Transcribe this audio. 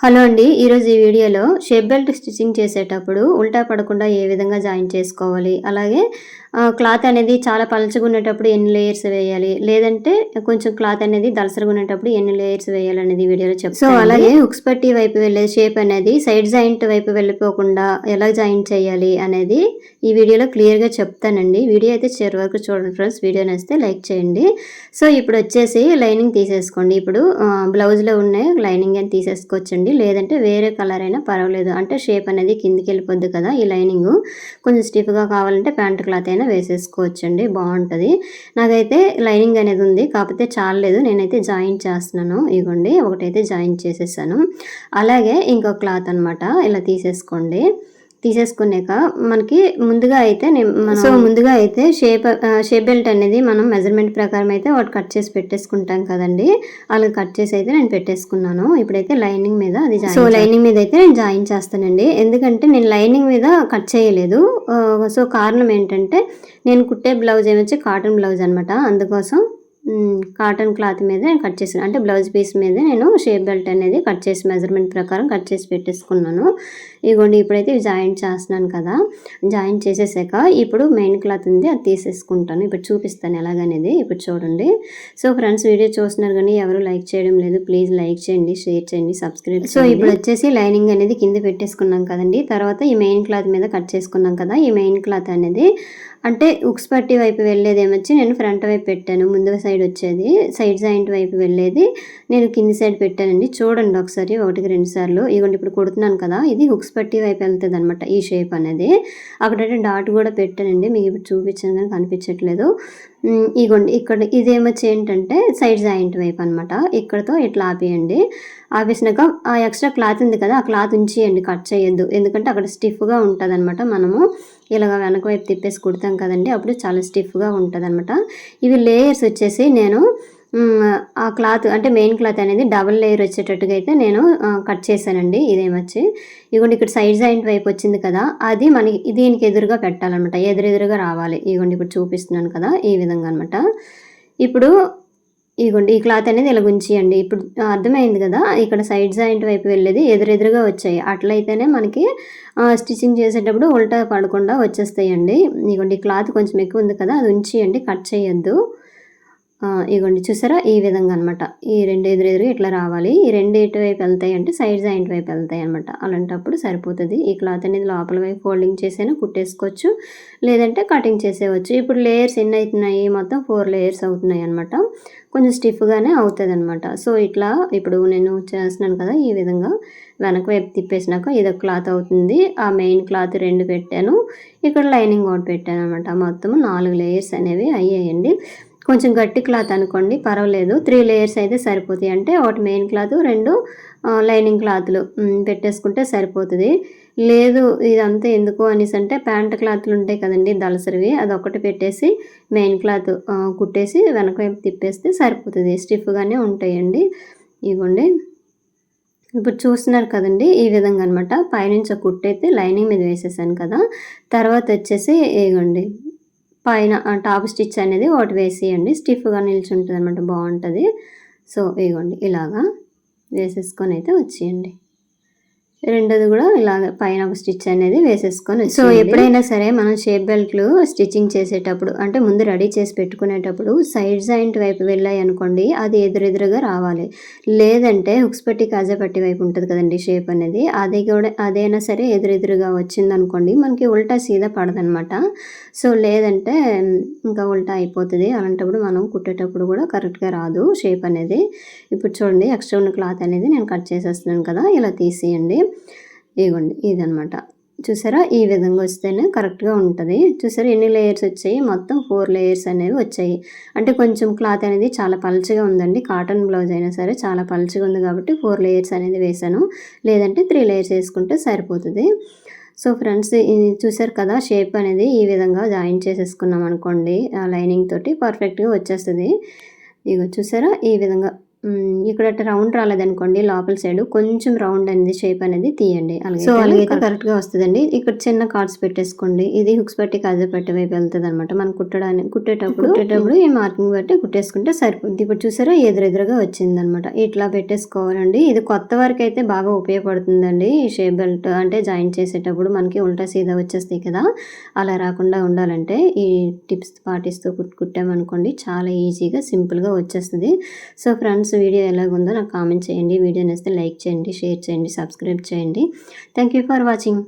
Hello అండి ఈరోజు ఈ వీడియోలో షేప్ బెల్ట్ స్టిచ్చింగ్ చేసేటప్పుడు ఉల్టా పడకుండా ఏ విధంగా జాయిన్ చేసుకోవాలి? అలాగే క్లాత్ అనేది చాలా పలచగా ఉండేటప్పుడు ఎన్ని లేయర్స్ వేయాలి? లేదంటే కొంచెం క్లాత్ అనేది దలసరగా ఉండేటప్పుడు ఎన్ని లేయర్స్ వేయాలి అనేది వీడియోలో చెప్తాను సో అలాగే హుక్స్ పట్టి వైపు వెళ్ళే షేప్ అనేది సైడ్ జాయింట్ వైపు వెళ్ళిపోకుండా ఎలా జాయిన్ చేయాలి అనేది ఈ వీడియోలో క్లియర్గా చెప్తానండి. వీడియో అయితే చివరి వరకు చూడండి ఫ్రెండ్స్ వీడియో నచ్చితే లైక్ చేయండి. సో ఇప్పుడు వచ్చేసి లైనింగ్ తీసేసుకోండి. ఇప్పుడు బ్లౌజ్లో ఉన్న లైనింగ్ అని తీసేసుకోవచ్చండి? లేదంటే వేరే కలర్ అయినా పర్వాలేదు. అంటే షేప్ అనేది కిందికి వెళ్ళిపోద్ది కదా ఈ లైనింగ్ కొంచెం స్టిఫ్గా కావాలంటే ప్యాంట్ క్లాత్ అయినా వేసేసుకోవచ్చండి బాగుంటుంది. నాకైతే లైనింగ్ అనేది ఉంది కాకపోతే చాలలేదు. నేనైతే జాయిన్ చేస్తున్నాను. ఇగోండి ఒకటైతే జాయిన్ చేసేసాను. అలాగే ఇంకో క్లాత్ అన్నమాట ఇలా తీసేసుకోండి. తీసేసుకున్నాక మనకి ముందుగా అయితే సో ముందుగా అయితే షేప్ షేప్ బెల్ట్ అనేది మనం మెజర్మెంట్ ప్రకారం అయితే ఒకటి కట్ చేసి పెట్టేసుకుంటాం కదండి. అలా కట్ చేసి అయితే నేను పెట్టేసుకున్నాను. ఇప్పుడైతే లైనింగ్ మీద అది సో లైనింగ్ మీద అయితే నేను జాయిన్ చేస్తానండి. ఎందుకంటే నేను లైనింగ్ మీద కట్ చేయలేదు. సో కారణం ఏంటంటే నేను కుట్టే బ్లౌజ్ ఏమొచ్చి కాటన్ బ్లౌజ్ అనమాట అందుకోసం కాటన్ క్లాత్ మీద నేను కట్ చేసాను అంటే బ్లౌజ్ పీస్ మీద నేను షేప్ బెల్ట్ అనేది కట్ చేసి మెజర్మెంట్ ప్రకారం కట్ చేసి పెట్టేసుకున్నాను. ఇదిగోండి ఇప్పుడైతే జాయింట్ చేస్తున్నాను కదా. జాయింట్ చేసేసాక ఇప్పుడు మెయిన్ క్లాత్ ఉంది అది తీసేసుకుంటాను. ఇప్పుడు చూపిస్తాను ఎలాగనేది ఇప్పుడు చూడండి. సో ఫ్రెండ్స్ వీడియో చూస్తున్నారు కానీ ఎవరు లైక్ చేయడం లేదు ప్లీజ్ లైక్ చేయండి షేర్ చేయండి సబ్స్క్రైబ్ సో ఇప్పుడు వచ్చేసి లైనింగ్ అనేది కింద పెట్టేసుకున్నాం కదండి. తర్వాత ఈ మెయిన్ క్లాత్ మీద కట్ చేసుకున్నాం కదా. ఈ మెయిన్ క్లాత్ అనేది అంటే ఉక్స్ పట్టి వైపు వెళ్ళేది ఏమొచ్చి నేను ఫ్రంట్ వైపు పెట్టాను. ముందు సైడ్ వచ్చేది సైడ్ జాయింట్ వైపు వెళ్ళేది. నేను కింది సైడ్ పెట్టానండి. చూడండి ఒకసారి ఒకటికి రెండు సార్లు. ఇదిగోండి ఇప్పుడు కుడుతున్నాను కదా ఇది హుక్స్ పట్టి వైపు వెళ్తుంది అనమాట ఈ షేప్ అనేది. అక్కడైతే డాట్ కూడా పెట్టానండి. మీకు ఇప్పుడు చూపించాను కానీ కనిపించట్లేదు. ఇగోండి ఇక్కడ ఇదేమొచ్చి ఏంటంటే సైడ్ జాయింట్ వైపు అనమాట ఇక్కడతో ఇట్లా ఆపేయండి. ఆపేసినాక ఆ ఎక్స్ట్రా క్లాత్ ఉంది కదా ఆ క్లాత్ ఉంచేయండి కట్ చేయొద్దు. ఎందుకంటే అక్కడ స్టిఫ్గా ఉంటుంది అనమాట మనము ఇలాగ వెనక వైపు తిప్పేసి కుడతాం కదండి అప్పుడు చాలా స్టిఫ్గా ఉంటుంది అనమాట ఇవి లేయర్స్ వచ్చేసి నేను ఆ క్లాత్ అంటే మెయిన్ క్లాత్ అనేది డబుల్ లేయర్ వచ్చేటట్టుగా అయితే నేను కట్ చేశానండి ఇదేమొచ్చి ఇగోండి ఇక్కడ సైడ్ జాయింట్ వైపు వచ్చింది కదా అది మనకి దీనికి ఎదురుగా పెట్టాలన్నమాట. ఎదురెదురుగా రావాలి. ఇగోండి ఇప్పుడు చూపిస్తున్నాను కదా ఈ విధంగా అనమాట ఇప్పుడు ఇదిగోండి ఈ క్లాత్ అనేది ఇలా ఉంచియండి ఇప్పుడు అర్థమైంది కదా ఇక్కడ సైడ్ జాయింట్ వైపు వెళ్ళేది ఎదురెదురుగా వచ్చాయి. అట్లయితేనే మనకి స్టిచ్చింగ్ చేసేటప్పుడు ఉల్టా పడకుండా వచ్చేస్తాయండి. ఇదిగోండి ఈ క్లాత్ కొంచెం ఎక్కువ ఉంది కదా అది ఉంచియండి కట్ చేయొద్దు. ఇగోండి చూసారా? ఈ విధంగా అనమాట ఈ రెండు ఎదురెదురుగా ఇట్లా రావాలి. ఈ రెండు ఎటువైపు వెళ్తాయి అంటే సైడ్ జాయింట్ వైపు వెళ్తాయి అనమాట. అలాంటప్పుడు సరిపోతుంది. ఈ క్లాత్ అనేది లోపల వైపు ఫోల్డింగ్ చేసైనా కుట్టేసుకోవచ్చు. లేదంటే కటింగ్ చేసేవచ్చు ఇప్పుడు లేయర్స్ ఎన్ని అవుతున్నాయి మొత్తం ఫోర్ లేయర్స్ అవుతున్నాయి అనమాట. కొంచెం స్టిఫ్గానే అవుతుంది అనమాట సో ఇట్లా ఇప్పుడు నేను చేస్తున్నాను కదా ఈ విధంగా. వెనక వైపు తిప్పేసినాక ఇదొక క్లాత్ అవుతుంది. ఆ మెయిన్ క్లాత్ రెండు పెట్టాను. ఇక్కడ లైనింగ్ ఒకటి పెట్టాను అనమాట మొత్తం నాలుగు లేయర్స్ అనేవి అయ్యాయండి. కొంచెం గట్టి క్లాత్ అనుకోండి పర్వాలేదు. త్రీ లేయర్స్ అయితే సరిపోతాయి. అంటే ఒకటి మెయిన్ క్లాత్ రెండు లైనింగ్ క్లాత్లు పెట్టేసుకుంటే సరిపోతుంది. లేదు ఇదంతా ఎందుకు అనేసి అంటే ప్యాంట్ క్లాత్లు ఉంటాయి కదండి దళసరివి అదొకటి పెట్టేసి మెయిన్ క్లాత్ కుట్టేసి వెనక వైపు తిప్పేస్తే సరిపోతుంది. స్టిఫ్గానే ఉంటాయండి. ఇవ్వండి ఇప్పుడు చూస్తున్నారు కదండి ఈ విధంగా అనమాట పైనుంచి ఒక లైనింగ్ మీద వేసేసాను కదా. తర్వాత వచ్చేసి ఇగోండి. పైన టాప్ స్టిచ్ అనేది ఒకటి వేసేయండి. స్టిఫ్గా నిల్చుంటుంది అనమాట బాగుంటుంది. సో ఇగోండి ఇలాగా వేసేసుకొని అయితే వచ్చేయండి. రెండోది కూడా ఇలాగ పైన ఒక స్టిచ్ అనేది వేసేసుకొని సో ఎప్పుడైనా సరే మనం షేప్ బెల్ట్లు స్టిచ్చింగ్ చేసేటప్పుడు అంటే ముందు రెడీ చేసి పెట్టుకునేటప్పుడు సైడ్ జాయింట్ వైపు వెళ్ళాయి అనుకోండి అది ఎదురెదురుగా రావాలి. లేదంటే హుక్స్ పట్టి కాజా పట్టి వైపు ఉంటుంది కదండి షేప్ అనేది. అది కూడా అదైనా సరే ఎదురెదురుగా వచ్చింది అనుకోండి మనకి ఉల్టా సీదా పడదనమాట. సో లేదంటే ఇంకా ఉల్టా అయిపోతుంది. అలాంటప్పుడు మనం కుట్టేటప్పుడు కూడా కరెక్ట్గా రాదు షేప్ అనేది. ఇప్పుడు చూడండి ఎక్స్ట్రా ఉన్న క్లాత్ అనేది నేను కట్ చేసేస్తున్నాను కదా ఇలా తీసేయండి. ఇవ్వండి ఇదనమాట చూసారా? ఈ విధంగా వస్తేనే కరెక్ట్గా ఉంటుంది. చూసారా? ఎన్ని లేయర్స్ వచ్చాయి? మొత్తం ఫోర్ లేయర్స్ అనేవి వచ్చాయి. అంటే కొంచెం క్లాత్ అనేది చాలా పలుచగా ఉందండి. కాటన్ బ్లౌజ్ అయినా సరే చాలా పల్చగా ఉంది కాబట్టి ఫోర్ లేయర్స్ అనేది వేసాను లేదంటే త్రీ లేయర్స్ వేసుకుంటే సరిపోతుంది. సో ఫ్రెండ్స్ చూసారు కదా? షేప్ అనేది ఈ విధంగా జాయిన్ చేసేసుకున్నాం అనుకోండి. ఆ లైనింగ్ తోటి పర్ఫెక్ట్గా వచ్చేస్తుంది. ఇగో చూసారా? ఈ విధంగా ఇక్కడ రౌండ్ రాలేదనుకోండి లోపల సైడ్ కొంచెం రౌండ్ అనేది షేప్ అనేది తీయండి. అలాగే సో, అలాగైతే కరెక్ట్‌గా వస్తదండి. ఇక్కడ చిన్న కార్డ్స్ పెట్టేసుకోండి. ఇది హుక్స్ పట్టి కాజా పట్టి వైపు వెళ్తదనమాట. మనం కుట్టడానికి కుట్టేటప్పుడు కుట్టేటప్పుడు ఈ మార్కింగ్ బట్టి కుట్టేసుకుంటే సరిపోద్ది. ఇప్పుడు చూసారా ఎదురెదురుగా వచ్చిందనమాట. ఇట్లా పెట్టేసుకోవాలండి. ఇది కొత్త వారికైతే బాగా ఉపయోగపడుతుందండి. ఈ షేప్ బెల్ట్ అంటే జాయింట్ చేసేటప్పుడు మనకి ఉల్టా సీదా వచ్చేస్తాయి కదా! అలా రాకుండా ఉండాలంటే ఈ టిప్స్ పాటిస్తూ కుట్ కుట్టామనుకోండి చాలా ఈజీగా సింపుల్‌గా వచ్చేస్తది. సో, ఫ్రెండ్స్ వీడియో ఎలాగుందో నాకు కామెంట్ చేయండి. వీడియో నచ్చితే లైక్ చేయండి, షేర్ చేయండి, సబ్స్క్రైబ్ చేయండి. Thank you for watching.